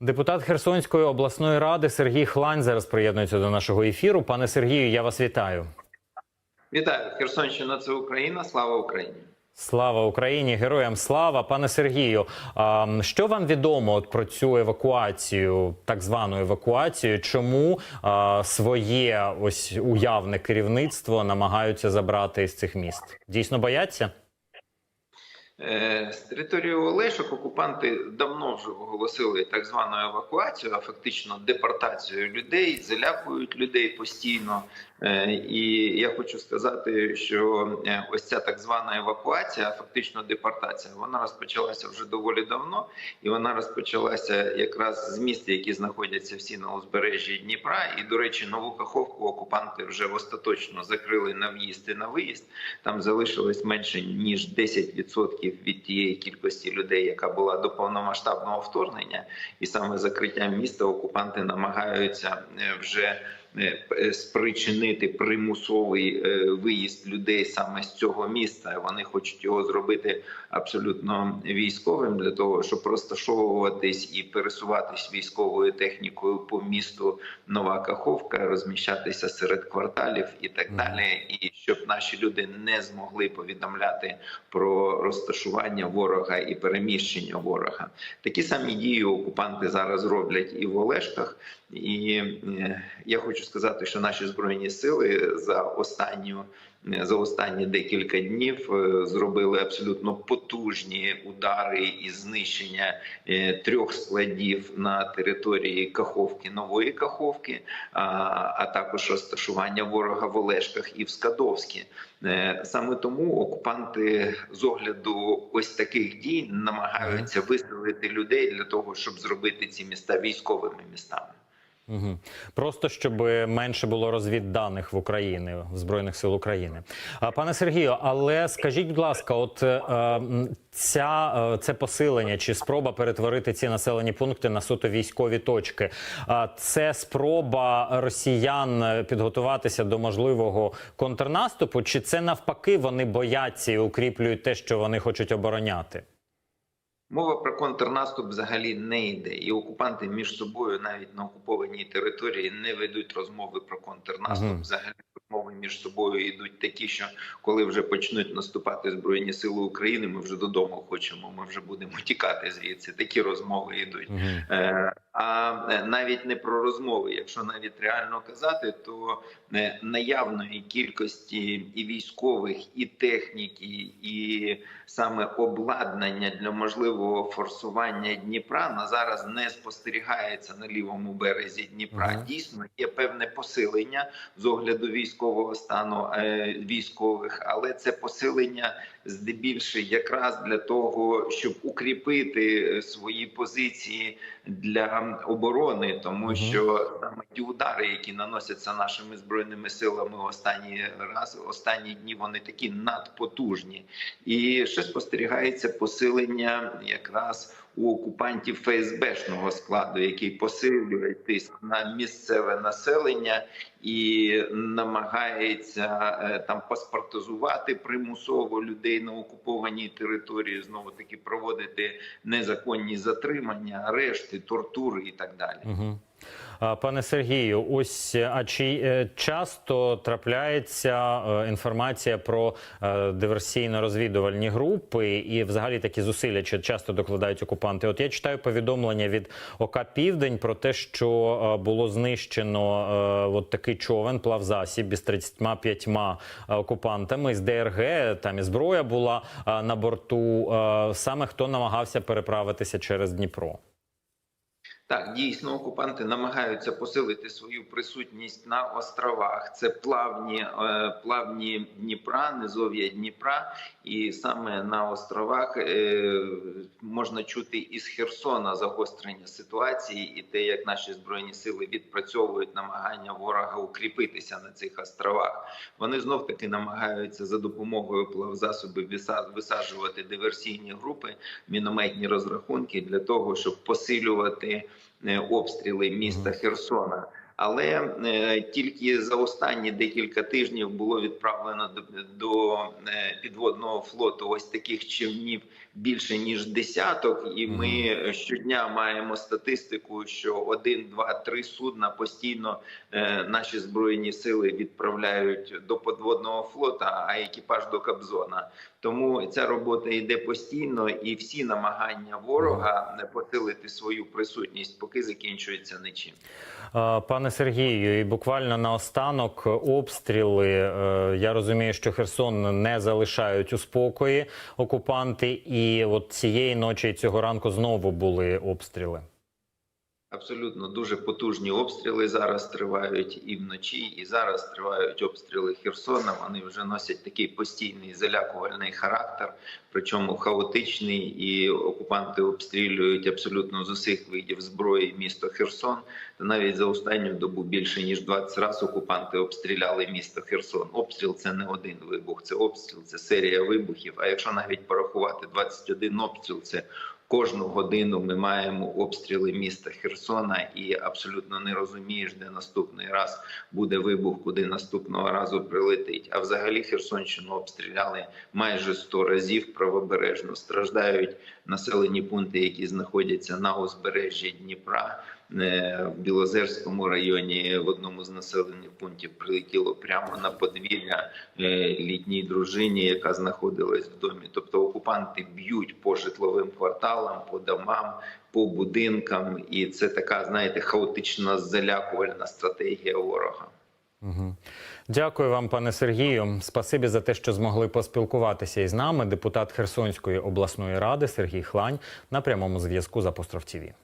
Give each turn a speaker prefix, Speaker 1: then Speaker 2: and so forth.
Speaker 1: Депутат Херсонської обласної ради Сергій Хлань зараз приєднується до нашого ефіру. Пане Сергію, я вас вітаю.
Speaker 2: Вітаю, Херсонщина це Україна. Слава Україні.
Speaker 1: Слава Україні, героям слава, пане Сергію. А, що вам відомо от про цю евакуацію, так звану евакуацію? Чому своє ось уявне керівництво намагаються забрати із цих міст? Дійсно бояться?
Speaker 2: Е, З території Олешок окупанти давно вже оголосили так звану евакуацію, а фактично депортацію людей, залякують людей постійно. Е, І я хочу сказати, що е, ось ця так звана евакуація, фактично депортація, вона розпочалася вже доволі давно, і вона розпочалася якраз з міст, які знаходяться всі на узбережжі Дніпра. І, до речі, нову Каховку окупанти вже остаточно закрили на в'їзд і на виїзд. Там залишилось менше ніж 10% від тієї кількості людей, яка була до повномасштабного вторгнення, і саме закриттям міста окупанти намагаються е, вже спричинити примусовий е, виїзд людей саме з цього міста. Вони хочуть його зробити абсолютно військовим для того, щоб розташовуватись і пересуватись військовою технікою по місту Нова Каховка, розміщатися серед кварталів і так далі, і щоб наші люди не змогли повідомляти про розташування ворога і переміщення ворога. Такі самі дії окупанти зараз роблять і в Олешках. І е, я хочу сказати, що наші збройні сили за останню. За останні декілька днів е, зробили абсолютно потужні удари і знищення е, трьох складів на території Каховки, нової Каховки, а, також розташування ворога в Олешках і в Скадовській. Е, Саме тому окупанти з огляду ось таких дій намагаються виселити людей для того, щоб зробити ці міста військовими містами.
Speaker 1: Угу. Просто щоб менше було розвідданих в Україні в збройних сил України. Пане Сергію, але скажіть, будь ласка, от е, ця е, це посилення чи спроба перетворити ці населені пункти на суто військові точки? Це спроба росіян підготуватися до можливого контрнаступу, чи це навпаки вони бояться і укріплюють те, що вони хочуть обороняти?
Speaker 2: Мова про контрнаступ взагалі не йде, і окупанти між собою навіть на окупованій території не ведуть розмови про контрнаступ.
Speaker 1: Мгм.
Speaker 2: Взагалі розмови між собою йдуть такі, що коли вже почнуть наступати збройні сили України, ми вже додому хочемо. Ми вже будемо тікати звідси. Такі розмови йдуть.
Speaker 1: Угу.
Speaker 2: А е, навіть не про розмови, якщо навіть реально казати, то е, наявної кількості і військових, і техніки, і саме обладнання для можливого форсування Дніпра на зараз не спостерігається на лівому березі Дніпра.
Speaker 1: Мгм.
Speaker 2: Дійсно, є певне посилення з огляду військового стану е, військових, але це посилення здебільше якраз для того, щоб укріпити свої позиції для оборони, тому що саме ті удари, які наносяться нашими збройними силами останні раз, останні дні, вони такі надпотужні, і ще спостерігається посилення якраз у окупантів ФСБшного складу, який посилює тиск на місцеве населення і намагається е, там паспортизувати примусово людей на окупованій території, знову таки проводити незаконні затримання, арешти, тортури і так далі.
Speaker 1: Угу. Пане Сергію, ось а чи е, часто трапляється е, інформація про е, диверсійно-розвідувальні групи і взагалі такі зусилля, чи часто докладають окупанти? От я читаю повідомлення від ОК Південь про те, що е, було знищено е, от такий човен, плавзасіб із 35 окупантами з ДРГ. Там і зброя була е, на борту. Е, Саме хто намагався переправитися через Дніпро?
Speaker 2: Так, дійсно, окупанти намагаються посилити свою присутність на островах. Це плавні, е, плавні Дніпра, низов'я Дніпра, і саме на островах е, можна чути із Херсона загострення ситуації і те, як наші збройні сили відпрацьовують намагання ворога укріпитися на цих островах. Вони знов таки намагаються за допомогою плавзасобів висаджувати диверсійні групи, мінометні розрахунки для того, щоб посилювати обстріли міста Херсона. Але е, тільки за останні декілька тижнів було відправлено до, до е, підводного флоту ось таких човнів більше ніж десяток, і ми щодня маємо статистику, що один, два, три судна постійно е, наші збройні сили відправляють до підводного флота, а екіпаж до Кобзона. Тому ця робота йде постійно, і всі намагання ворога не посилити свою присутність, поки закінчується нічим.
Speaker 1: Е, Пане Сергію, і буквально наостанок обстріли. Е, Я розумію, що Херсон не залишають у спокої окупанти, і от цієї ночі і цього ранку знову були обстріли.
Speaker 2: Абсолютно дуже потужні обстріли зараз тривають і вночі, і зараз тривають обстріли Херсона. Вони вже носять такий постійний залякувальний характер, причому хаотичний, і окупанти обстрілюють абсолютно з усіх видів зброї місто Херсон. Та навіть за останню добу більше ніж 20 разів окупанти обстріляли місто Херсон. Обстріл це не один вибух, це обстріл, це серія вибухів. А якщо навіть порахувати 21 обстріл, це Кожну годину ми маємо обстріли міста Херсона, і абсолютно не розумієш, де наступний раз буде вибух, куди наступного разу прилетить. А взагалі Херсонщину обстріляли майже 100 разів правобережно. Страждають населені пункти, які знаходяться на узбережжі Дніпра. Е, В Білозерському районі в одному з населених пунктів прилетіло прямо на подвір'я е, літній дружині, яка знаходилась в домі. Тобто окупанти б'ють по житловим кварталам, по домам, по будинкам, і це така, знаєте, хаотична залякувальна стратегія ворога.
Speaker 1: Угу. Дякую вам, пане Сергію. Спасибі за те, що змогли поспілкуватися із нами. Депутат Херсонської обласної ради Сергій Хлань на прямому зв'язку з Апостроф ТІВІ.